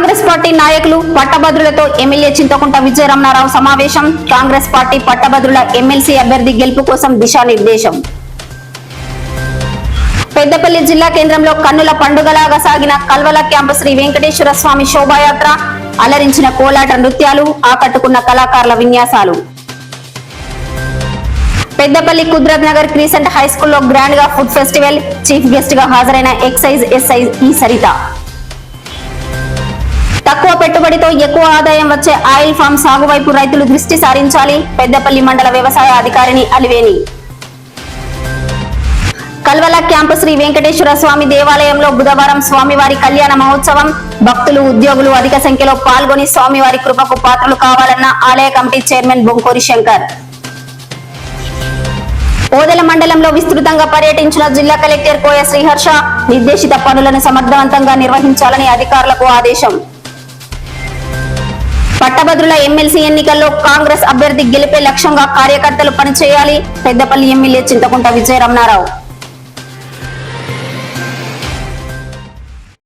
Congress party నాయకులు పట్టభద్రులతో MLA Chintakunta Vijaya Ramana Rao సమావేశం. Congress party పట్టభద్రుల ఎమ్మెల్సీ అభ్యర్థి గెలుపు కోసం దిశానిర్దేశం. పెద్దపల్లి జిల్లా కేంద్రంలో కన్నుల పండుగలాగా సాగిన కల్వల క్యాంపు శ్రీ వెంకటేశ్వర స్వామి శోభాయాత్ర అలరించిన కోలాట నృత్యాలు ఆకట్టుకున్న కళాకారుల విన్యాసాలు. పెద్దపల్లి కుద్రత్ నగర్ క్రీసెంట్ హై స్కూల్లో గ్రాండ్గా ఫుడ్ ఫెస్టివల్ చీఫ్ గెస్ట్గా హాజరైన ఎక్సైజ్ ఎస్ఐ ఈ సరిత. పెట్టుబడితో ఎక్కువ ఆదాయం వచ్చే ఆయిల్ ఫామ్ సాగు వైపు రైతులు దృష్టి సారించాలి. పెద్దపల్లి మండల వ్యవసాయ అధికారిని అలివేని కల్వల క్యాంపు శ్రీ వెంకటేశ్వర స్వామి దేవాలయంలో బుధవారం స్వామివారి కళ్యాణ మహోత్సవం. భక్తులు ఉద్యోగులు అధిక సంఖ్యలో పాల్గొని స్వామివారి కృపకు పాత్రలు కావాలన్న ఆలయ కమిటీ చైర్మన్ బొంకోరి శంకర్. ఓదెల మండలంలో విస్తృతంగా పర్యటించిన జిల్లా కలెక్టర్ కోయ శ్రీహర్ష నిర్దేశిత పనులను సమర్థవంతంగా నిర్వహించాలని అధికారులకు ఆదేశం. పట్టభద్రుల ఎమ్మెల్సీ ఎన్నికల్లో కాంగ్రెస్ అభ్యర్థి గెలిపే లక్ష్యంగా కార్యకర్తలు పనిచేయాలి. పెద్దపల్లి ఎమ్మెల్యే చింతకుంట విజయరమణారావు.